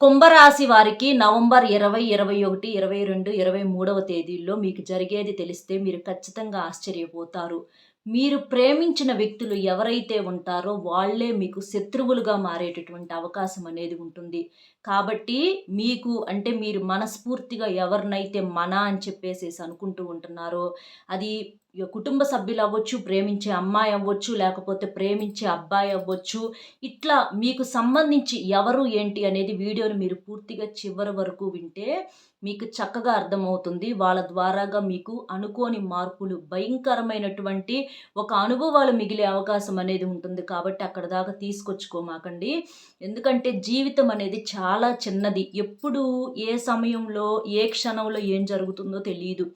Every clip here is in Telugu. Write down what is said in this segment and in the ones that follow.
కుంభరాశి వారికి నవంబర్ ఇరవై ఇరవై ఒకటి ఇరవై రెండు ఇరవై మూడవ తేదీల్లో మీకు జరిగేది తెలిస్తే మీరు ఖచ్చితంగా ఆశ్చర్యపోతారు. మీరు ప్రేమించిన వ్యక్తులు ఎవరైతే ఉంటారో వాళ్ళే మీకు శత్రువులుగా మారేటటువంటి అవకాశం అనేది ఉంటుంది. కాబట్టి మీకు అంటే మీరు మనస్ఫూర్తిగా ఎవరినైతే మన అని చెప్పేసేసి అనుకుంటూ ఉంటున్నారో అది కుటుంబ సభ్యులు అవ్వచ్చు ప్రేమించే అమ్మాయి అవ్వచ్చు లేకపోతే ప్రేమించే అబ్బాయి అవ్వచ్చు ఇట్లా మీకు సంబంధించి ఎవరు ఏంటి అనేది వీడియోని మీరు పూర్తిగా చివరి వరకు వింటే మీకు చక్కగా అర్థమవుతుంది. వాళ్ళ ద్వారాగా మీకు అనుకోని మార్పులు భయంకరమైనటువంటి ఒక అనుభవాలు మిగిలే అవకాశం అనేది ఉంటుంది. కాబట్టి అక్కడ దాకా తీసుకొచ్చుకోమాకండి. ఎందుకంటే జీవితం అనేది చాలా చిన్నది. ఎప్పుడు ఏ సమయంలో ఏ క్షణంలో ఏం జరుగుతుందో తెలియదు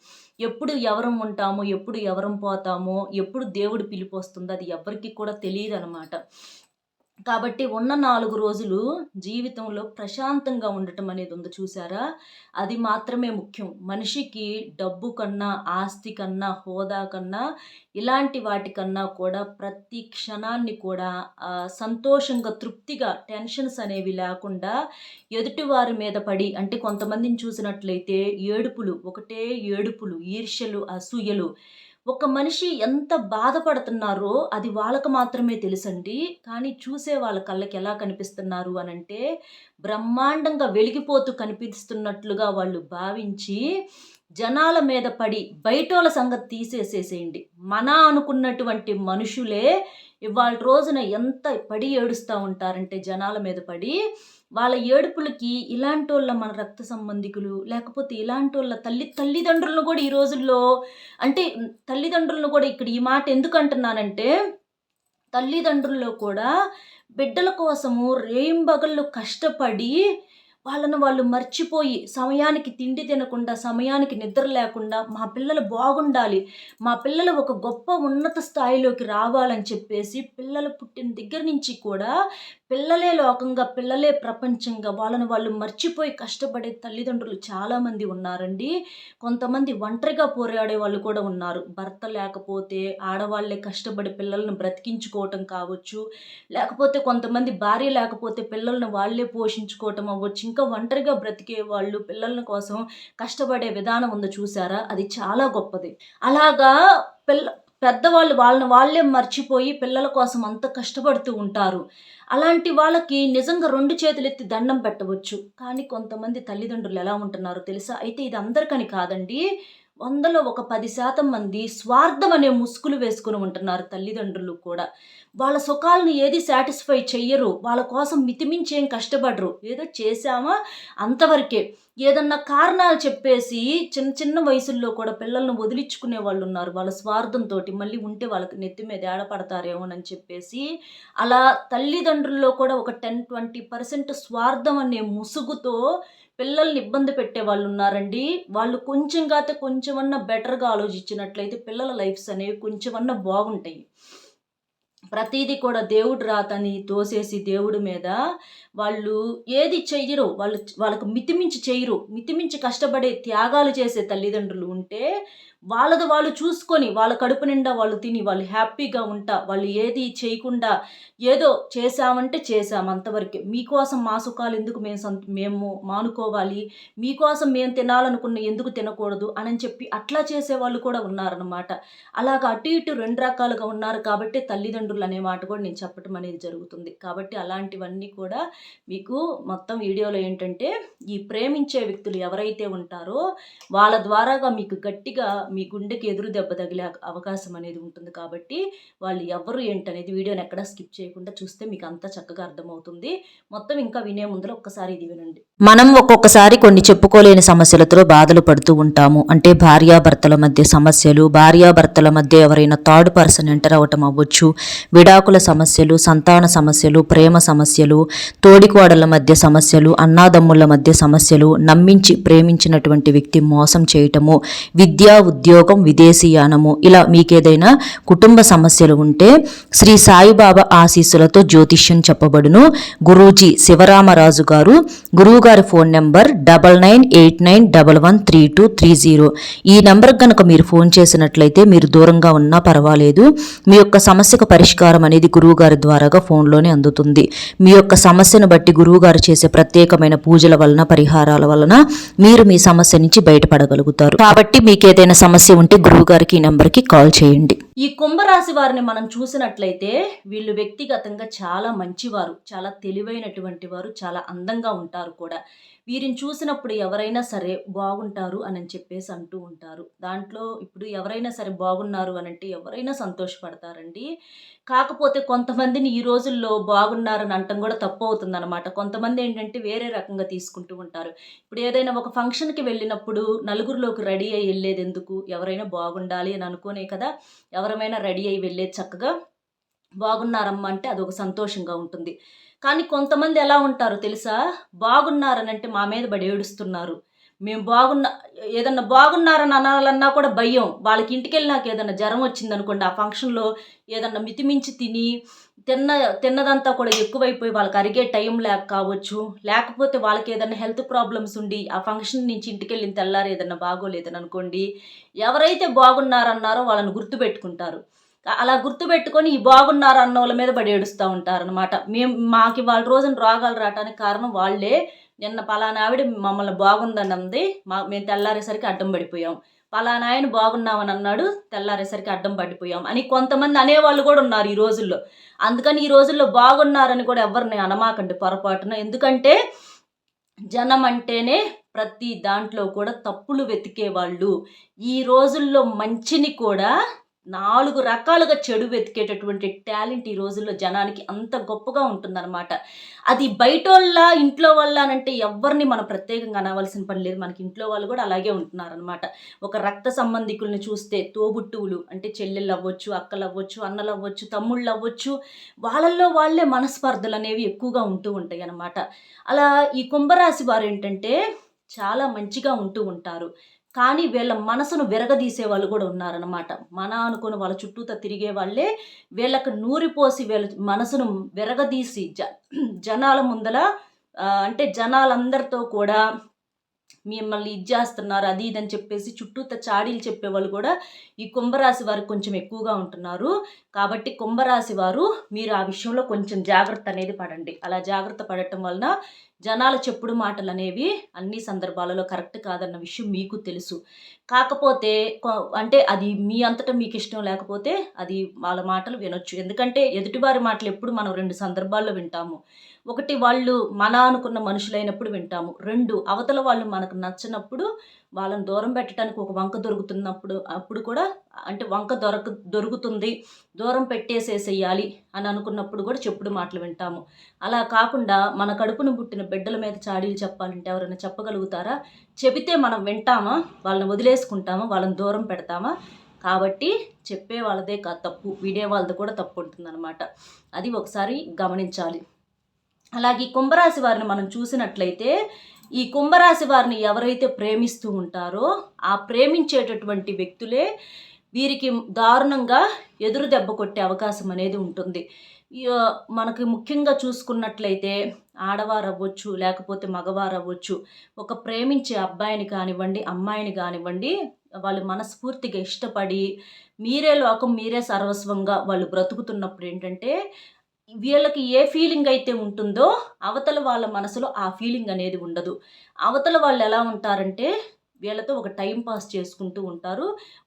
ఎప్పుడు ఎవరం ఉంటామో ఎప్పుడు ఎవరం పోతామో ఎప్పుడు దేవుడు పిలిపొస్తుందో అది ఎవరికి కూడా తెలియదు అనమాట కాబట్టి ఉన్న నాలుగు రోజులు జీవితంలో ప్రశాంతంగా ఉండటం అనేది ఉంది చూసారా అది మాత్రమే ముఖ్యం. మనిషికి డబ్బు కన్నా ఆస్తి కన్నా హోదా కన్నా ఇలాంటి వాటికన్నా కూడా ప్రతి క్షణాన్ని కూడా సంతోషంగా తృప్తిగా టెన్షన్స్ అనేవి లేకుండా ఎదుటివారి మీద పడి అంటే కొంతమందిని చూసినట్లయితే ఏడుపులు ఒకటే ఏడుపులు ఈర్ష్యలు అసూయలు ఒక మనిషి ఎంత బాధపడుతున్నారో అది వాళ్ళకు మాత్రమే తెలుసండి. కానీ చూసే వాళ్ళ కళ్ళకి ఎలా కనిపిస్తున్నారు అని అంటే బ్రహ్మాండంగా వెలిగిపోతూ కనిపిస్తున్నట్లుగా వాళ్ళు భావించి జనాల మీద పడి బయటోళ్ళ సంగతి తీసేసేసేయండి. మన అనుకున్నటువంటి మనుషులే ఇవాళ రోజున ఎంత పడి ఏడుస్తూ ఉంటారంటే జనాల మీద పడి వాళ్ళ ఏడుపులకి ఇలాంటి వాళ్ళ మన రక్త సంబంధికులు లేకపోతే ఇలాంటి వాళ్ళ తల్లి తల్లిదండ్రులను కూడా ఈ రోజుల్లో అంటే తల్లిదండ్రులను కూడా ఇక్కడ ఈ మాట ఎందుకు అంటున్నానంటే తల్లిదండ్రుల్లో కూడా బిడ్డల కోసము రేయింబగళ్ళు కష్టపడి వాళ్ళను వాళ్ళు మర్చిపోయి సమయానికి తిండి తినకుండా సమయానికి నిద్ర లేకుండా మా పిల్లలు బాగుండాలి. మా పిల్లలు ఒక గొప్ప ఉన్నత స్థాయిలోకి రావాలని చెప్పేసి పిల్లలు పుట్టిన దగ్గర నుంచి కూడా పిల్లలే లోకంగా పిల్లలే ప్రపంచంగా వాళ్ళని వాళ్ళు మర్చిపోయి కష్టపడే తల్లిదండ్రులు చాలామంది ఉన్నారండి. కొంతమంది ఒంటరిగా పోరాడే వాళ్ళు కూడా ఉన్నారు. భర్త లేకపోతే ఆడవాళ్ళే కష్టపడి పిల్లలను బ్రతికించుకోవటం కావచ్చు లేకపోతే కొంతమంది భార్య లేకపోతే పిల్లలను వాళ్ళే పోషించుకోవటం అవ్వచ్చు ఇంకా ఒంటరిగా బ్రతికే వాళ్ళు పిల్లల కోసం కష్టపడే విధానం ఉందో చూసారా? అది చాలా గొప్పది. అలాగా పిల్ల పెద్దవాళ్ళు వాళ్ళని వాళ్ళే మర్చిపోయి పిల్లల కోసం అంత కష్టపడుతూ ఉంటారు. అలాంటి వాళ్ళకి నిజంగా రెండు చేతులు ఎత్తి దండం పెట్టవచ్చు. కానీ కొంతమంది తల్లిదండ్రులు ఎలా ఉంటున్నారో తెలుసా? అయితే ఇది అందరికని కాదండి. వందలో ఒక పది శాతం మంది స్వార్థం అనే ముసుగులు వేసుకుని ఉంటున్నారు తల్లిదండ్రులు కూడా. వాళ్ళ సుఖాలను ఏది సాటిస్ఫై చెయ్యరు వాళ్ళ కోసం మితిమించి ఏం కష్టపడరు. ఏదో చేశామా? అంతవరకే. ఏదన్నా కారణాలు చెప్పేసి చిన్న చిన్న వయసుల్లో కూడా పిల్లలను వదిలించుకునే వాళ్ళు ఉన్నారు. వాళ్ళ స్వార్థంతో మళ్ళీ ఉంటే వాళ్ళకి నెత్తి మీద ఏడపడతారేమోనని చెప్పేసి అలా తల్లిదండ్రుల్లో కూడా ఒక టెన్ ట్వంటీ పర్సెంట్ స్వార్థం అనే ముసుగుతో పిల్లల్ని ఇబ్బంది పెట్టే వాళ్ళు ఉన్నారండి. వాళ్ళు కొంచెం కాతే కొంచెమన్నా బెటర్గా ఆలోచించినట్లయితే పిల్లల లైఫ్స్ అనేవి కొంచెమన్నా బాగుంటాయి. ప్రతీది కూడా దేవుడు రాతని తోసేసి దేవుడి మీద వాళ్ళు ఏది చెయ్యరు వాళ్ళు వాళ్ళకు మితిమించి చేయరు మితిమించి కష్టపడే త్యాగాలు చేసే తల్లిదండ్రులు ఉంటే వాళ్ళది వాళ్ళు చూసుకొని వాళ్ళ కడుపు నిండా వాళ్ళు తిని వాళ్ళు హ్యాపీగా ఉంటా వాళ్ళు ఏది చేయకుండా ఏదో చేసామంటే చేసాం అంతవరకే. మీకోసం మా సుఖాలు ఎందుకు మేము సంత మేము మానుకోవాలి? మీకోసం మేము తినాలనుకున్న ఎందుకు తినకూడదు? అని చెప్పి అట్లా చేసే వాళ్ళు కూడా ఉన్నారనమాట అలాగ అటు ఇటు రెండు రకాలుగా ఉన్నారు కాబట్టి తల్లిదండ్రులు అనే మాట కూడా నేను చెప్పడం అనేది జరుగుతుంది. కాబట్టి అలాంటివన్నీ కూడా మీకు మొత్తం వీడియోలో ఏంటంటే ఈ ప్రేమించే వ్యక్తులు ఎవరైతే ఉంటారో వాళ్ళ ద్వారాగా మీకు గట్టిగా మీ గుండెకి ఎదురు దెబ్బ తగిలే అవకాశం అనేది ఉంటుంది కాబట్టి వాళ్ళు ఎవరు ఏంటనేది వీడియోని ఎక్కడ స్కిప్ చేయకుండా చూస్తే మీకు అంతా చక్కగా అర్థమవుతుంది. మొత్తం ఇంకా వినే ముందర ఒక్కసారి ఇది వినండి. మనం ఒక్కొక్కసారి కొన్ని చెప్పుకోలేని సమస్యలతో బాధలు పడుతూ ఉంటాము. అంటే భార్యాభర్తల మధ్య సమస్యలు భార్యాభర్తల మధ్య ఎవరైనా థర్డ్ పర్సన్ ఎంటర్ అవ్వటం అవ్వచ్చు విడాకుల సమస్యలు సంతాన సమస్యలు ప్రేమ సమస్యలు తోడికోడల మధ్య సమస్యలు అన్నాదమ్ముల మధ్య సమస్యలు నమ్మించి ప్రేమించినటువంటి వ్యక్తి మోసం చేయటము విద్యా ఉద్యోగం విదేశీయానము. ఇలా మీకేదైనా కుటుంబ సమస్యలు ఉంటే శ్రీ సాయిబాబా ఆశీస్సులతో జ్యోతిష్యం చెప్పబడును. గురూజీ శివరామరాజు గారు గురువుగారి phone number double nine eight nine double one three two three zero. ఈ నెంబర్ కనుక మీరు ఫోన్ చేసినట్లయితే మీరు దూరంగా ఉన్నా పర్వాలేదు. మీ యొక్క సమస్యకు పరిష్కారం అనేది గురువుగారి ద్వారాగా ఫోన్లోనే అందుతుంది. మీ యొక్క సమస్యను బట్టి గురువుగారు చేసే ప్రత్యేకమైన పూజల వలన పరిహారాల వలన మీరు మీ సమస్య నుంచి బయటపడగలుగుతారు. కాబట్టి మీకు ఏదైనా సమస్య ఉంటే గురువు గారికి ఈ నెంబర్కి కాల్ చేయండి. ఈ కుంభరాశి వారిని మనం చూసినట్లయితే వీళ్ళు వ్యక్తిగతంగా చాలా మంచివారు చాలా తెలివైనటువంటి వారు చాలా అందంగా ఉంటారు కూడా. వీరిని చూసినప్పుడు ఎవరైనా సరే బాగుంటారు అని చెప్పేసి అంటూ ఉంటారు. దాంట్లో ఇప్పుడు ఎవరైనా సరే బాగున్నారు అని అంటే ఎవరైనా సంతోషపడతారండి. కాకపోతే కొంతమందిని ఈ రోజుల్లో బాగున్నారని అంటం కూడా తప్పు అవుతుంది అనమాట కొంతమంది ఏంటంటే వేరే రకంగా తీసుకుంటూ ఉంటారు. ఇప్పుడు ఏదైనా ఒక ఫంక్షన్కి వెళ్ళినప్పుడు నలుగురిలోకి రెడీ అయ్యి వెళ్ళేది ఎందుకు? ఎవరైనా బాగుండాలి అని అనుకునే కదా. ఎవరమైనా రెడీ అయ్యి వెళ్ళే చక్కగా బాగున్నారమ్మా అంటే అదొక సంతోషంగా ఉంటుంది. కానీ కొంతమంది ఎలా ఉంటారో తెలుసా? బాగున్నారనంటే మా మీద పడి ఏడుస్తున్నారు. మేము బాగున్నా ఏదన్నా బాగున్నారని అనాలన్నా కూడా భయం. వాళ్ళకి ఇంటికి వెళ్ళినాక ఏదన్నా జ్వరం వచ్చిందనుకోండి ఆ ఫంక్షన్లో ఏదన్నా మితిమించి తిని తిన్న తిన్నదంతా కూడా ఎక్కువైపోయి వాళ్ళకి అరిగే టైం లేక కావచ్చు. లేకపోతే వాళ్ళకి ఏదైనా హెల్త్ ప్రాబ్లమ్స్ ఉండి ఆ ఫంక్షన్ నుంచి ఇంటికి వెళ్ళిన తెల్లారి ఏదన్నా బాగోలేదని అనుకోండి ఎవరైతే బాగున్నారన్నారో వాళ్ళని గుర్తుపెట్టుకుంటారు. అలా గుర్తుపెట్టుకొని ఈ బాగున్నారు అన్న వాళ్ళ మీద పడి ఏడుస్తూ ఉంటారనమాట మేము మాకు వాళ్ళ రోజున రోగాలు రావడానికి కారణం వాళ్ళే నిన్న పలానా ఆవిడ మమ్మల్ని బాగుందని మా మేము తెల్లారేసరికి అడ్డం పడిపోయాం. పలానా ఆయన బాగున్నామని అన్నాడు. తెల్లారేసరికి అడ్డం పడిపోయాం అని కొంతమంది అనేవాళ్ళు కూడా ఉన్నారు ఈ రోజుల్లో. అందుకని ఈ రోజుల్లో బాగున్నారని కూడా ఎవరిని అనమాకండి పొరపాటున. ఎందుకంటే జనం అంటేనే ప్రతి దాంట్లో కూడా తప్పులు వెతికే వాళ్ళు ఈ రోజుల్లో మంచిని కూడా నాలుగు రకాలుగా చెడు వెతికేటటువంటి టాలెంట్ ఈ రోజుల్లో జనానికి అంత గొప్పగా ఉంటుందన్నమాట. అది బయట వాళ్ళ ఇంట్లో వల్ల అంటే ఎవరిని మనం ప్రత్యేకంగా అనవలసిన పని లేదు. మనకి ఇంట్లో వాళ్ళు కూడా అలాగే ఉంటున్నారనమాట ఒక రక్త సంబంధికుల్ని చూస్తే తోబుట్టువులు అంటే చెల్లెళ్ళు అవ్వచ్చు అక్కలు అవ్వచ్చు అన్నలు అవ్వచ్చు తమ్ముళ్ళు అవ్వచ్చు వాళ్ళల్లో వాళ్ళే మనస్పర్ధలు అనేవి ఎక్కువగా ఉంటూ ఉంటాయి అనమాట అలా ఈ కుంభరాశి వారు ఏంటంటే చాలా మంచిగా ఉంటూ ఉంటారు. కానీ వీళ్ళ మనసును విరగదీసే వాళ్ళు కూడా ఉన్నారనమాట మన అనుకుని వాళ్ళ చుట్టూతో తిరిగే వాళ్ళే వీళ్ళకి నూరిపోసి వీళ్ళ మనసును విరగదీసి జ జనాల ముందల అంటే జనాలందరితో కూడా మిమ్మల్ని ఇది చేస్తున్నారు అది ఇది అని చెప్పేసి చుట్టూత చాడీలు చెప్పేవాళ్ళు కూడా ఈ కుంభరాశి వారు కొంచెం ఎక్కువగా ఉంటున్నారు. కాబట్టి కుంభరాశి వారు మీరు ఆ విషయంలో కొంచెం జాగ్రత్త అనేది పడండి. అలా జాగ్రత్త పడటం వలన జనాల చెప్పుడు మాటలు అనేవి అన్ని సందర్భాలలో కరెక్ట్ కాదన్న విషయం మీకు తెలుసు. కాకపోతే అంటే అది మీ అంతటా మీకు ఇష్టం లేకపోతే అది వాళ్ళ మాటలు వినొచ్చు. ఎందుకంటే ఎదుటివారి మాటలు ఎప్పుడు మనం రెండు సందర్భాల్లో వింటాము. ఒకటి వాళ్ళు మన అనుకున్న మనుషులైనప్పుడు వింటాము. రెండు అవతల వాళ్ళు మనకు నచ్చినప్పుడు వాళ్ళని దూరం పెట్టడానికి ఒక వంక దొరుకుతున్నప్పుడు అప్పుడు కూడా అంటే వంక దొరక దొరుకుతుంది. దూరం పెట్టేసేసేయాలి అని అనుకున్నప్పుడు కూడా చెప్పుడు మాటలు వింటాము. అలా కాకుండా మన కడుపును పుట్టిన బిడ్డల మీద చాడీలు చెప్పాలంటే ఎవరైనా చెప్పగలుగుతారా? చెబితే మనం వింటామా? వాళ్ళని వదిలేసుకుంటామా? వాళ్ళని దూరం పెడతామా? కాబట్టి చెప్పే వాళ్ళదే కా తప్పు. వినే వాళ్ళది కూడా తప్పు ఉంటుందన్నమాట. అది ఒకసారి గమనించాలి. అలాగే కుంభరాశి వారిని మనం చూసినట్లయితే ఈ కుంభరాశి వారిని ఎవరైతే ప్రేమిస్తూ ఉంటారో ఆ ప్రేమించేటటువంటి వ్యక్తులే వీరికి దారుణంగా ఎదురు దెబ్బ కొట్టే అవకాశం అనేది ఉంటుంది. ఈ, మనకి ముఖ్యంగా చూసుకున్నట్లయితే ఆడవారు అవ్వచ్చు లేకపోతే మగవారు అవ్వచ్చు ఒక ప్రేమించే అబ్బాయిని కానివ్వండి అమ్మాయిని కానివ్వండి వాళ్ళు మనస్ఫూర్తిగా ఇష్టపడి మీరే లోకం మీరే సర్వస్వంగా వాళ్ళు బ్రతుకుతున్నప్పుడు ఏంటంటే వీళ్ళకి ఏ ఫీలింగ్ అయితే ఉంటుందో అవతల వాళ్ళ మనసులో ఆ ఫీలింగ్ అనేది ఉండదు. అవతల వాళ్ళు ఎలా ఉంటారంటే వీళ్ళతో ఒక టైం పాస్ చేసుకుంటూ ఉంటారు.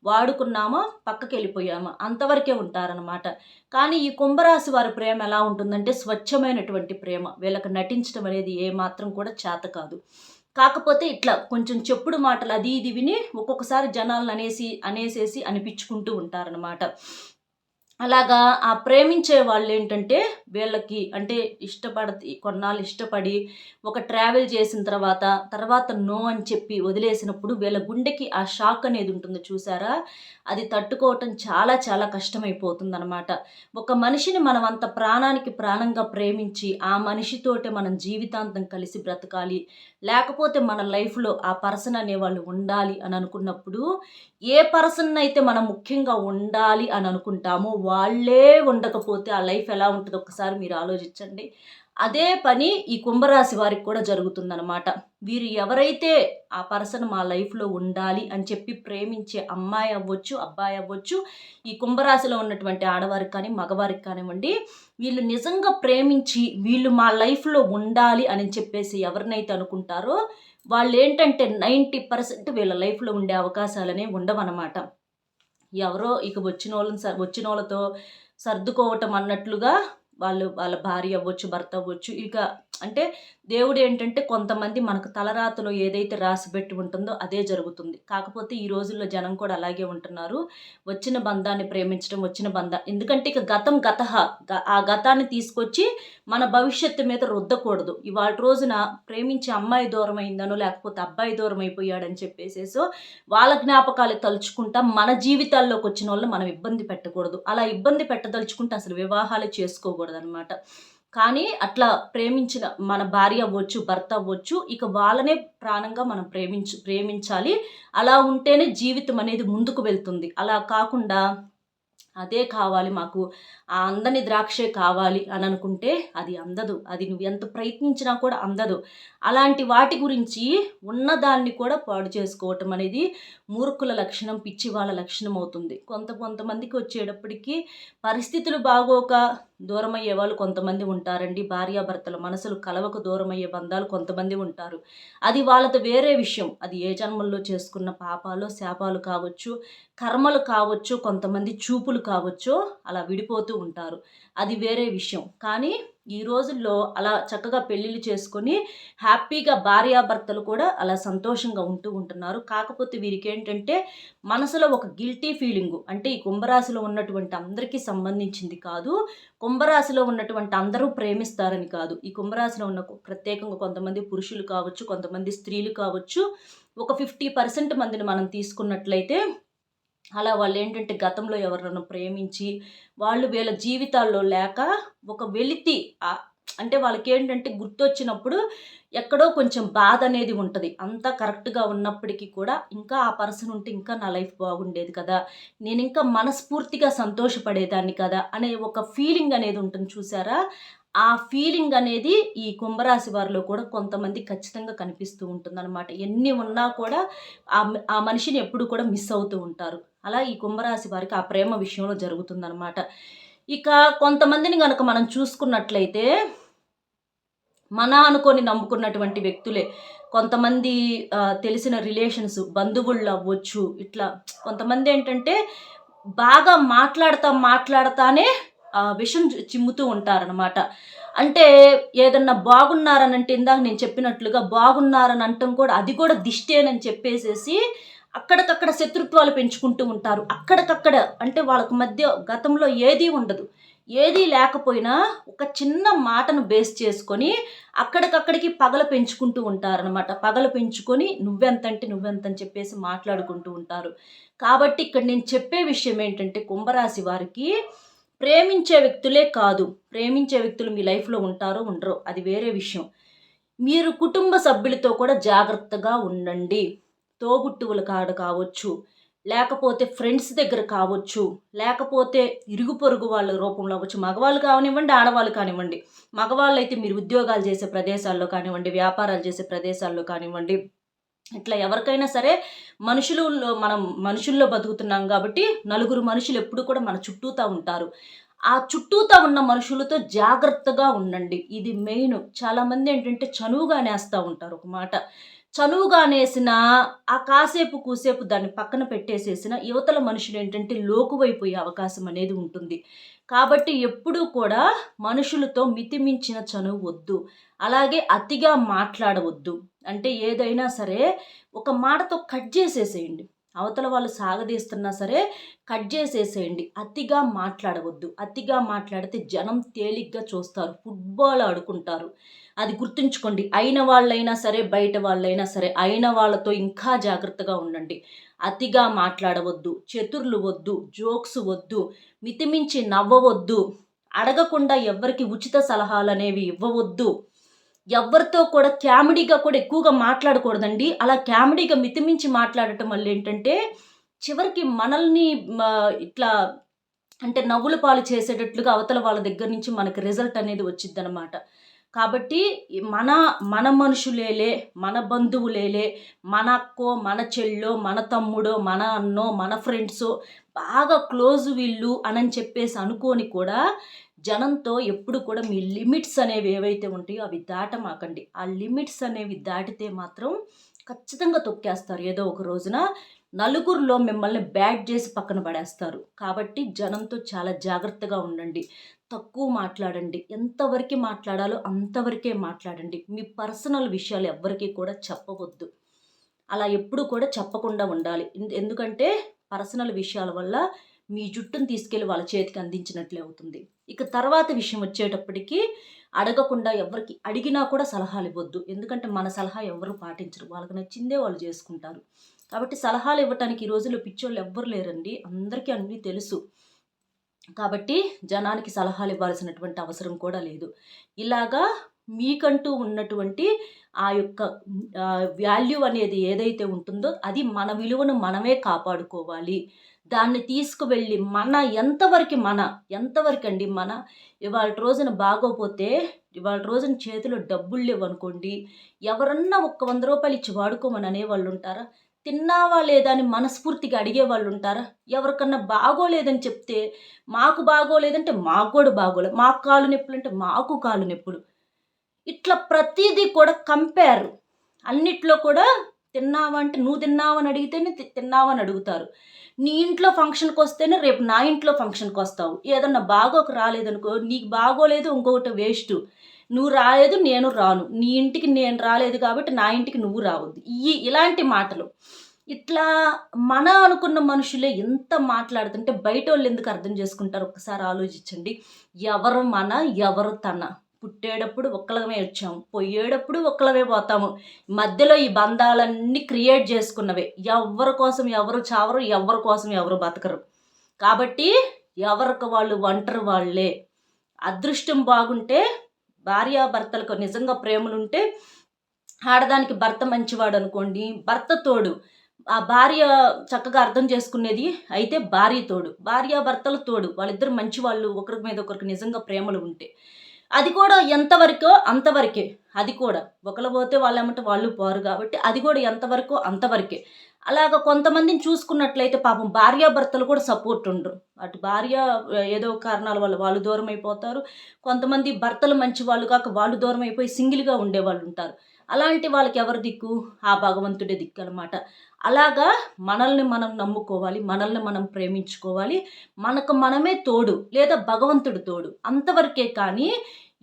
వాడుకున్నామా పక్కకి వెళ్ళిపోయామా అంతవరకే ఉంటారనమాట కానీ ఈ కుంభరాశి వారి ప్రేమ ఎలా ఉంటుందంటే స్వచ్ఛమైనటువంటి ప్రేమ. వీళ్ళకి నటించడం అనేది ఏమాత్రం కూడా చేత కాదు. కాకపోతే ఇట్లా కొంచెం చెప్పుడు మాటలు అది ఇది విని ఒక్కొక్కసారి జనాలను అనేసి అనేసేసి అనిపించుకుంటూ ఉంటారనమాట అలాగా ఆ ప్రేమించే వాళ్ళు ఏంటంటే వీళ్ళకి అంటే ఇష్టపడ కొన్నాళ్ళు ఇష్టపడి ఒక ట్రావెల్ చేసిన తర్వాత తర్వాత నో అని చెప్పి వదిలేసినప్పుడు వీళ్ళ గుండెకి ఆ షాక్ అనేది ఉంటుంది చూసారా? అది తట్టుకోవటం చాలా చాలా కష్టమైపోతుంది అనమాట ఒక మనిషిని మనం అంత ప్రాణానికి ప్రాణంగా ప్రేమించి ఆ మనిషితోటే మనం జీవితాంతం కలిసి బ్రతకాలి లేకపోతే మన లైఫ్లో ఆ పర్సన్ అనేవాళ్ళు ఉండాలి అని అనుకున్నప్పుడు ఏ పర్సన్ అయితే మనం ముఖ్యంగా ఉండాలి అని అనుకుంటామో వాళ్ళే ఉండకపోతే ఆ లైఫ్ ఎలా ఉంటుందో ఒకసారి మీరు ఆలోచించండి. అదే పని ఈ కుంభరాశి వారికి కూడా జరుగుతుందన్నమాట. వీరు ఎవరైతే ఆ పర్సన్ మా లైఫ్లో ఉండాలి అని చెప్పి ప్రేమించే అమ్మాయి అవ్వచ్చు అబ్బాయి అవ్వచ్చు ఈ కుంభరాశిలో ఉన్నటువంటి ఆడవారికి కానీ మగవారికి కానివ్వండి వీళ్ళు నిజంగా ప్రేమించి వీళ్ళు మా లైఫ్లో ఉండాలి అని చెప్పేసి ఎవరినైతే అనుకుంటారో వాళ్ళు ఏంటంటే నైంటీ పర్సెంట్ వీళ్ళ లైఫ్లో ఉండే అవకాశాలనే ఉండవన్నమాట. ఎవరో ఇక వచ్చిన వాళ్ళని స వచ్చిన వాళ్ళతో సర్దుకోవటం అన్నట్లుగా వాళ్ళు వాళ్ళ భార్య అవ్వచ్చు భర్త అవ్వచ్చు ఇక అంటే దేవుడు ఏంటంటే కొంతమంది మనకు తలరాతలో ఏదైతే రాసి పెట్టి ఉంటుందో అదే జరుగుతుంది. కాకపోతే ఈ రోజుల్లో జనం కూడా అలాగే ఉంటున్నారు. వచ్చిన బంధాన్ని ప్రేమించడం వచ్చిన బంధ ఎందుకంటే ఇక గతం గత ఆ గతాన్ని తీసుకొచ్చి మన భవిష్యత్తు మీద రుద్దకూడదు. ఇవాళ రోజున ప్రేమించే అమ్మాయి దూరం అయిందనో లేకపోతే అబ్బాయి దూరం అయిపోయాడని చెప్పేసేసో వాళ్ళ జ్ఞాపకాలు తలుచుకుంటా మన జీవితాల్లోకి వచ్చిన వాళ్ళు మనం ఇబ్బంది పెట్టకూడదు. అలా ఇబ్బంది పెట్టదలుచుకుంటే అసలు వివాహాలు చేసుకోకూడదు అనమాట కానీ అట్లా ప్రేమించిన మన భార్య అవ్వచ్చు భర్త అవ్వచ్చు ఇక వాళ్ళనే ప్రాణంగా మనం ప్రేమించు ప్రేమించాలి. అలా ఉంటేనే జీవితం అనేది ముందుకు వెళ్తుంది. అలా కాకుండా అదే కావాలి మాకు. ఆ అందని ద్రాక్షే కావాలి అని అనుకుంటే అది అందదు. అది నువ్వు ఎంత ప్రయత్నించినా కూడా అందదు. అలాంటి వాటి గురించి ఉన్నదాన్ని కూడా పాడు చేసుకోవటం అనేది మూర్ఖుల లక్షణం పిచ్చి వాళ్ళ లక్షణం అవుతుంది. కొంత కొంతమందికి వచ్చేటప్పటికి పరిస్థితులు బాగోక దూరమయ్యే వాళ్ళు కొంతమంది ఉంటారండి. భార్యాభర్తల మనసులు కలవకు దూరమయ్యే బంధాలు కొంతమంది ఉంటారు. అది వాళ్ళతో వేరే విషయం. అది ఏ జన్మల్లో చేసుకున్న పాపాలు శాపాలు కావచ్చు కర్మలు కావచ్చు కొంతమంది చూపులు కావచ్చు అలా విడిపోతూ ఉంటారు. అది వేరే విషయం. కానీ ఈ రోజుల్లో అలా చక్కగా పెళ్ళిళ్ళు చేసుకొని హ్యాపీగా భార్యాభర్తలు కూడా అలా సంతోషంగా ఉంటూ ఉంటున్నారు. కాకపోతే వీరికి ఏంటంటే మనసులో ఒక గిల్టీ ఫీలింగు. అంటే ఈ కుంభరాశిలో ఉన్నటువంటి అందరికీ సంబంధించింది కాదు. కుంభరాశిలో ఉన్నటువంటి అందరూ ప్రేమిస్తారని కాదు. ఈ కుంభరాశిలో ఉన్న ప్రత్యేకంగా కొంతమంది పురుషులు కావచ్చు కొంతమంది స్త్రీలు కావచ్చు. ఒక ఫిఫ్టీ పర్సెంట్ మందిని మనం తీసుకున్నట్లయితే అలా వాళ్ళు ఏంటంటే గతంలో ఎవరినైనా ప్రేమించి వాళ్ళు వీళ్ళ జీవితాల్లో లేక ఒక వెలితి అంటే వాళ్ళకి ఏంటంటే గుర్తొచ్చినప్పుడు ఎక్కడో కొంచెం బాధ అనేది ఉంటుంది. అంతా కరెక్ట్గా ఉన్నప్పటికీ కూడా ఇంకా ఆ పర్సన్ ఉంటే ఇంకా నా లైఫ్ బాగుండేది కదా నేను ఇంకా మనస్ఫూర్తిగా సంతోషపడేదాన్ని కదా అనే ఒక ఫీలింగ్ అనేది ఉంటుంది చూసారా? ఆ ఫీలింగ్ అనేది ఈ కుంభరాశి వారిలో కూడా కొంతమంది ఖచ్చితంగా కనిపిస్తూ ఉంటుందన్నమాట. ఎన్ని ఉన్నా కూడా ఆ ఆ మనిషిని ఎప్పుడు కూడా మిస్ అవుతూ ఉంటారు. అలా ఈ కుంభరాశి వారికి ఆ ప్రేమ విషయంలో జరుగుతుందనమాట ఇక కొంతమందిని కనుక మనం చూసుకున్నట్లయితే మన అనుకొని నమ్ముకున్నటువంటి వ్యక్తులే కొంతమంది తెలిసిన రిలేషన్స్ బంధువుళ్ళు అవ్వచ్చు ఇట్లా కొంతమంది ఏంటంటే బాగా మాట్లాడతా మాట్లాడతానే విషం చిమ్ముతూ ఉంటారనమాట అంటే ఏదన్నా బాగున్నారని అంటే ఇందాక నేను చెప్పినట్లుగా బాగున్నారని అంటాం కూడా అది కూడా దిష్టేనని చెప్పేసేసి అక్కడికక్కడ శత్రుత్వాలు పెంచుకుంటూ ఉంటారు. అక్కడికక్కడ అంటే వాళ్ళకి మధ్య గతంలో ఏదీ ఉండదు. ఏదీ లేకపోయినా ఒక చిన్న మాటను బేస్ చేసుకొని అక్కడికక్కడికి పగల పెంచుకుంటూ ఉంటారనమాట పగల పెంచుకొని నువ్వెంతంటే నువ్వెంతని చెప్పేసి మాట్లాడుకుంటూ ఉంటారు. కాబట్టి ఇక్కడ నేను చెప్పే విషయం ఏంటంటే కుంభరాశి వారికి ప్రేమించే వ్యక్తులే కాదు. ప్రేమించే వ్యక్తులు మీ లైఫ్లో ఉంటారో ఉండరో అది వేరే విషయం. మీరు కుటుంబ సభ్యులతో కూడా జాగ్రత్తగా ఉండండి. తోబుట్టువుల కాడ కావచ్చు లేకపోతే ఫ్రెండ్స్ దగ్గర కావచ్చు లేకపోతే ఇరుగు పొరుగు వాళ్ళ రూపంలో అవ్వచ్చు. మగవాళ్ళు కానివ్వండి ఆడవాళ్ళు కానివ్వండి. మగవాళ్ళు అయితే మీరు ఉద్యోగాలు చేసే ప్రదేశాల్లో కానివ్వండి వ్యాపారాలు చేసే ప్రదేశాల్లో కానివ్వండి ఇట్లా ఎవరికైనా సరే మనుషులలో మనం మనుషుల్లో బతుకుతున్నాం కాబట్టి నలుగురు మనుషులు ఎప్పుడు కూడా మన చుట్టూతా ఉంటారు. ఆ చుట్టూతా ఉన్న మనుషులతో జాగ్రత్తగా ఉండండి. ఇది మెయిన్. చాలామంది ఏంటంటే చనువుగా నేస్తూ ఉంటారు ఒక మాట. చనువుగా నేసిన ఆ కాసేపు కూసేపు దాన్ని పక్కన పెట్టేసేసిన యువతల మనుషులు ఏంటంటే లోకువైపోయే అవకాశం అనేది ఉంటుంది. కాబట్టి ఎప్పుడూ కూడా మనుషులతో మితిమించిన చనువు వద్దు. అలాగే అతిగా మాట్లాడవద్దు. అంటే ఏదైనా సరే ఒక మాటతో కట్ చేసేసేయండి. అవతల వాళ్ళు సాగదీస్తున్నా సరే కట్ చేసేసేయండి. అతిగా మాట్లాడవద్దు. అతిగా మాట్లాడితే జనం తేలిగ్గా చూస్తారు. ఫుట్బాల్ ఆడుకుంటారు. అది గుర్తుంచుకోండి. అయిన వాళ్ళైనా సరే బయట వాళ్ళైనా సరే అయిన వాళ్ళతో ఇంకా జాగ్రత్తగా ఉండండి. అతిగా మాట్లాడవద్దు చతుర్లు వద్దు జోక్స్ వద్దు మితిమించి నవ్వవద్దు అడగకుండా ఎవ్వరికి ఉచిత సలహాలు అనేవి ఇవ్వవద్దు. ఎవరితో కూడా క్యామిడీగా కూడా ఎక్కువగా మాట్లాడకూడదండి. అలా క్యామిడీగా మితిమించి మాట్లాడటం వల్ల ఏంటంటే చివరికి మనల్ని ఇట్లా అంటే నవ్వుల పాలు చేసేటట్లుగా అవతల వాళ్ళ దగ్గర నుంచి మనకి రిజల్ట్ అనేది వచ్చిందనమాట కాబట్టి మన మన మనుషులేలే మన బంధువులేలే మన అక్కో మన చెల్లో మన తమ్ముడో మన అన్నో మన ఫ్రెండ్సో బాగా క్లోజ్ వీళ్ళు అని చెప్పేసి అనుకోని కూడా జనంతో ఎప్పుడు కూడా మీ లిమిట్స్ అనేవి ఏవైతే ఉంటాయో అవి దాటమాకండి. ఆ లిమిట్స్ అనేవి దాటితే మాత్రం ఖచ్చితంగా తొక్కేస్తారు. ఏదో ఒక రోజున నలుగురిలో మిమ్మల్ని బ్యాట్ చేసి పక్కన పడేస్తారు. కాబట్టి జనంతో చాలా జాగ్రత్తగా ఉండండి. తక్కువ మాట్లాడండి. ఎంతవరకు మాట్లాడాలో అంతవరకే మాట్లాడండి. మీ పర్సనల్ విషయాలు ఎవ్వరికీ కూడా చెప్పవద్దు. అలా ఎప్పుడు కూడా చెప్పకుండా ఉండాలి. ఎందు- ఎందుకంటే పర్సనల్ విషయాల వల్ల మీ జుట్టును తీసుకెళ్ళి వాళ్ళ చేతికి అందించినట్లే అవుతుంది. ఇక తర్వాత విషయం వచ్చేటప్పటికి అడగకుండా ఎవరికి అడిగినా కూడా సలహాలు ఇవ్వద్దు ఎందుకంటే మన సలహా ఎవరు పాటించరు. వాళ్ళకి నచ్చిందే వాళ్ళు చేసుకుంటారు. కాబట్టి సలహాలు ఇవ్వటానికి ఈ రోజుల్లో పిచ్చోళ్ళు ఎవ్వరు లేరండి. అందరికీ అన్నీ తెలుసు. కాబట్టి జనానికి సలహాలు ఇవ్వాల్సినటువంటి అవసరం కూడా లేదు. ఇలాగా మీకంటూ ఉన్నటువంటి ఆ యొక్క వాల్యూ అనేది ఏదైతే ఉంటుందో అది మన విలువను మనమే కాపాడుకోవాలి. దాన్ని తీసుకువెళ్ళి మన ఎంతవరకు మన ఎంతవరకు అండి మన ఇవాళ రోజున బాగోపోతే ఇవాళ రోజున చేతిలో డబ్బులు లేవనుకోండి ఎవరన్నా ఒక్క వంద రూపాయలు ఇచ్చి వాడుకోమని అనేవాళ్ళు ఉంటారా? తిన్నావా లేదా అని మనస్ఫూర్తిగా అడిగే వాళ్ళు ఉంటారా? ఎవరికన్నా బాగోలేదని చెప్తే మాకు బాగోలేదంటే మాకు కూడా బాగోలేదు మాకు కాలు నొప్పులు అంటే మాకు కాలు నొప్పులు. ఇట్లా ప్రతిదీ కూడా కంపేర్ అన్నిట్లో కూడా తిన్నావా అంటే నువ్వు తిన్నావని అడిగితేనే తి- తిన్నావని అడుగుతారు. నీ ఇంట్లో ఫంక్షన్కి వస్తేనే రేపు నా ఇంట్లో ఫంక్షన్కి వస్తావు. ఏదన్నా బాగోక రాలేదనుకో నీకు బాగోలేదు ఇంకొకటి వేస్ట్ నువ్వు రాలేదు నేను రాను. నీ ఇంటికి నేను రాలేదు కాబట్టి నా ఇంటికి నువ్వు రావద్దు. ఈ ఇలాంటి మాటలు. ఇట్లా మన అనుకున్న మనుషులే ఎంత మాట్లాడుతుంటే బయట వాళ్ళు ఎందుకు అర్థం చేసుకుంటారు? ఒక్కసారి ఆలోచించండి. ఎవరు మన ఎవరు తన. పుట్టేటప్పుడు ఒక్కలమే వచ్చాము పోయేటప్పుడు ఒక్కలమే పోతాము. మధ్యలో ఈ బంధాలన్నీ క్రియేట్ చేసుకున్నవే. ఎవరి కోసం ఎవరు చావరు ఎవరి కోసం ఎవరు బతకరు. కాబట్టి ఎవరికి వాళ్ళు ఒంటరి వాళ్ళే. అదృష్టం బాగుంటే భార్యాభర్తలకు నిజంగా ప్రేమలుంటే ఆడదానికి భర్త మంచివాడు అనుకోండి భర్త తోడు. ఆ భార్య చక్కగా అర్థం చేసుకునేది అయితే భార్య తోడు. భార్య భర్తలు తోడు. వాళ్ళిద్దరు మంచి వాళ్ళు ఒకరి మీద ఒకరికి నిజంగా ప్రేమలు ఉంటే. అది కూడా ఎంతవరకో అంతవరకే. అది కూడా. ఒకరు పోతే వాళ్ళు ఏమంటే వాళ్ళు పోరు కాబట్టి అది కూడా ఎంతవరకు అంతవరకే. అలాగ కొంతమందిని చూసుకున్నట్లయితే పాపం భార్యాభర్తలు కూడా సపోర్ట్ ఉండరు. అటు భార్య ఏదో కారణాల వల్ల వాళ్ళు దూరం అయిపోతారు. కొంతమంది భర్తలు మంచి వాళ్ళు కాక వాళ్ళు దూరం అయిపోయి సింగిల్గా ఉండేవాళ్ళు ఉంటారు. అలాంటి వాళ్ళకి ఎవరు దిక్కు? ఆ భగవంతుడే దిక్కు అనమాట అలాగా మనల్ని మనం నమ్ముకోవాలి మనల్ని మనం ప్రేమించుకోవాలి. మనకు మనమే తోడు లేదా భగవంతుడు తోడు. అంతవరకే కానీ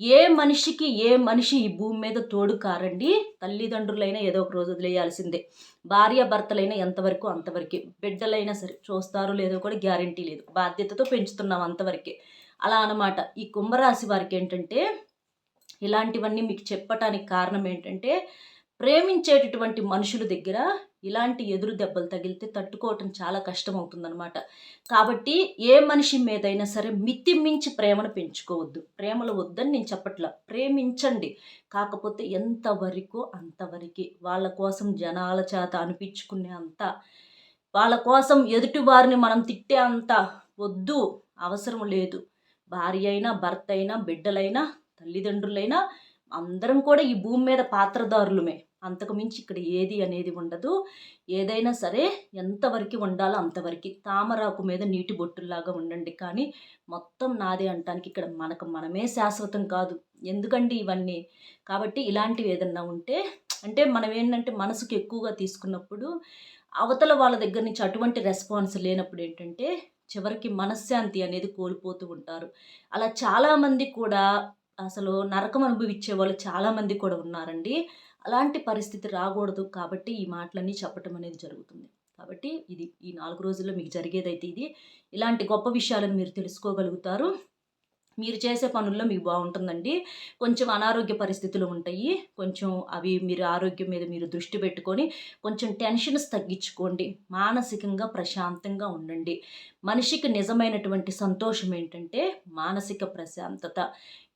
ఏ మనిషికి ఏ మనిషి ఈ భూమి మీద తోడు కారండి? తల్లిదండ్రులైనా ఏదో ఒక రోజు వదిలేయాల్సిందే. భార్య భర్తలైనా ఎంతవరకు అంతవరకే. బిడ్డలైనా సరే చూస్తారో లేదో కూడా గ్యారంటీ లేదు. బాధ్యతతో పెంచుతున్నాం అంతవరకే. అలా అన్నమాట. ఈ కుంభరాశి వారికి ఏంటంటే ఇలాంటివన్నీ మీకు చెప్పటానికి కారణం ఏంటంటే ప్రేమించేటటువంటి మనుషుల దగ్గర ఇలాంటి ఎదురు దెబ్బలు తగిలితే తట్టుకోవటం చాలా కష్టం అవుతుందనమాట కాబట్టి ఏ మనిషి మీదైనా సరే మితిమించి ప్రేమను పెంచుకోవద్దు. ప్రేమలు వద్దని నేను చెప్పట్లా. ప్రేమించండి. కాకపోతే ఎంతవరకు అంతవరకు. వాళ్ళ కోసం జనాల చేత అనిపించుకునే అంత వాళ్ళ కోసం ఎదుటి వారిని మనం తిట్టే అంత వద్దు. అవసరం లేదు. భార్య అయినా భర్త అయినా బిడ్డలైనా తల్లిదండ్రులైనా అందరం కూడా ఈ భూమి మీద పాత్రదారులమే. అంతకుమించి ఇక్కడ ఏది అనేది ఉండదు. ఏదైనా సరే ఎంతవరకు ఉండాలో అంతవరకు. తామరాకు మీద నీటి బొట్టులాగా ఉండండి. కానీ మొత్తం నాదే అంటానికి ఇక్కడ మనకు మనమే శాశ్వతం కాదు. ఎందుకండి ఇవన్నీ? కాబట్టి ఇలాంటివి ఏదన్నా ఉంటే అంటే మనం ఏంటంటే మనసుకు ఎక్కువగా తీసుకున్నప్పుడు అవతల వాళ్ళ దగ్గర నుంచి అటువంటి రెస్పాన్స్ లేనప్పుడు ఏంటంటే చివరికి మనశ్శాంతి అనేది కోల్పోతూ ఉంటారు. అలా చాలామంది కూడా అసలు నరకం అనుభవించే వాళ్ళు చాలామంది కూడా ఉన్నారండి. అలాంటి పరిస్థితి రాకూడదు కాబట్టి ఈ మాటలన్నీ చెప్పటం అనేది జరుగుతుంది. కాబట్టి ఇది ఈ నాలుగు రోజుల్లో మీకు జరిగేదైతే ఇది. ఇలాంటి గొప్ప విషయాలను మీరు తెలుసుకోగలుగుతారు. మీరు చేసే పనుల్లో మీకు బాగుంటుందండి. కొంచెం అనారోగ్య పరిస్థితులు ఉంటాయి. కొంచెం అవి మీరు ఆరోగ్యం మీద మీరు దృష్టి పెట్టుకొని కొంచెం టెన్షన్స్ తగ్గించుకోండి. మానసికంగా ప్రశాంతంగా ఉండండి. మనిషికి నిజమైనటువంటి సంతోషం ఏంటంటే మానసిక ప్రశాంతత.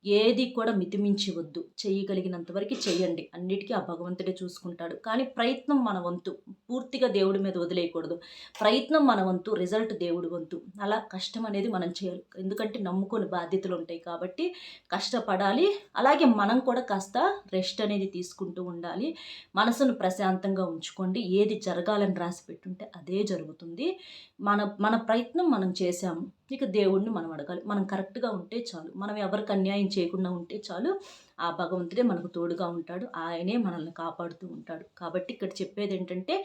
ఏది కూడా మితిమించి వద్దు. చేయగలిగినంత వరకు చేయండి. అన్నిటికీ ఆ భగవంతుడే చూసుకుంటాడు. కానీ ప్రయత్నం మన వంతు. పూర్తిగా దేవుడి మీద వదిలేయకూడదు. ప్రయత్నం మన వంతు రిజల్ట్ దేవుడి వంతు. అలా కష్టం అనేది మనం చేయాలి. ఎందుకంటే నమ్ముకొని బాధ్యతలు ఉంటాయి కాబట్టి కష్టపడాలి. అలాగే మనం కూడా కాస్త రెస్ట్ అనేది తీసుకుంటూ ఉండాలి. మనసును ప్రశాంతంగా ఉంచుకోండి. ఏది జరగాలని రాసి పెట్టుంటే అదే జరుగుతుంది. మన మన ప్రయత్నం మనం చేశాము. ఇక దేవుడిని మనం అడగాలి. మనం కరెక్ట్గా ఉంటే చాలు. మనం ఎవరికి అన్యాయం చేయకుండా ఉంటే చాలు. ఆ భగవంతుడే మనకు తోడుగా ఉంటాడు. ఆయనే మనల్ని కాపాడుతూ ఉంటాడు. కాబట్టి ఇక్కడ చెప్పేది ఏంటంటే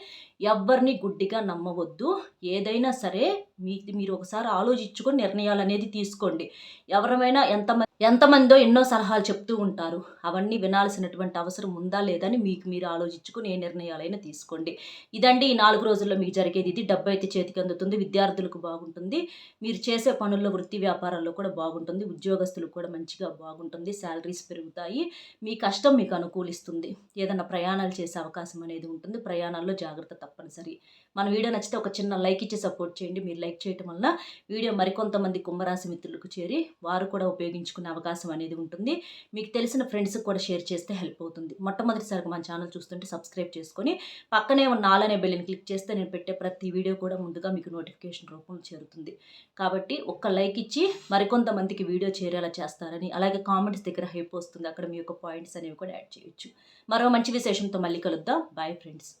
ఎవ్వరిని గుడ్డిగా నమ్మవద్దు. ఏదైనా సరే మీ మీరు ఒకసారి ఆలోచించుకొని నిర్ణయాలు అనేది తీసుకోండి. ఎవరమైనా ఎంతమంది ఎంతమందో ఎన్నో సలహాలు చెప్తూ ఉంటారు. అవన్నీ వినాల్సినటువంటి అవసరం ఉందా లేదని మీకు మీరు ఆలోచించుకుని ఏ నిర్ణయాలైనా తీసుకోండి. ఇదండి ఈ నాలుగు రోజుల్లో మీకు జరిగేది ఇది. డబ్బు అయితే చేతికి అందుతుంది. విద్యార్థులకు బాగుంటుంది. మీరు చేసే పనుల్లో వృత్తి వ్యాపారాల్లో కూడా బాగుంటుంది. ఉద్యోగస్తులకు కూడా మంచిగా బాగుంటుంది. శాలరీస్ పెరుగుతాయి. మీ కష్టం మీకు అనుకూలిస్తుంది. ఏదైనా ప్రయాణాలు చేసే అవకాశం అనేది ఉంటుంది. ప్రయాణాల్లో జాగ్రత్త తప్పనిసరి. మన వీడియో నచ్చితే ఒక చిన్న లైక్ ఇచ్చి సపోర్ట్ చేయండి. మీరు లైక్ చేయటం వల్ల వీడియో మరికొంతమంది కుంభరాశి మిత్రులకు చేరి వారు కూడా ఉపయోగించుకునే అవకాశం అనేది ఉంటుంది. మీకు తెలిసిన ఫ్రెండ్స్కి కూడా షేర్ చేస్తే హెల్ప్ అవుతుంది. మొట్టమొదటిసారిగా మన ఛానల్ చూస్తుంటే సబ్స్క్రైబ్ చేసుకొని పక్కనే ఉన్న ఆలనే బెల్లిని క్లిక్ చేస్తే నేను పెట్టే ప్రతి వీడియో కూడా ముందుగా మీకు నోటిఫికేషన్ రూపంలో చేరుతుంది. కాబట్టి ఒక్క లైక్ ఇచ్చి మరికొంతమందికి వీడియో చేరేలా చేస్తారని అలాగే కామెంట్స్ దగ్గర హైప్ వస్తుంది. అక్కడ మీ యొక్క పాయింట్స్ అనేవి కూడా యాడ్ చేయొచ్చు. మరో మంచి విశేషంతో మళ్ళీ కలుద్దాం. Bye friends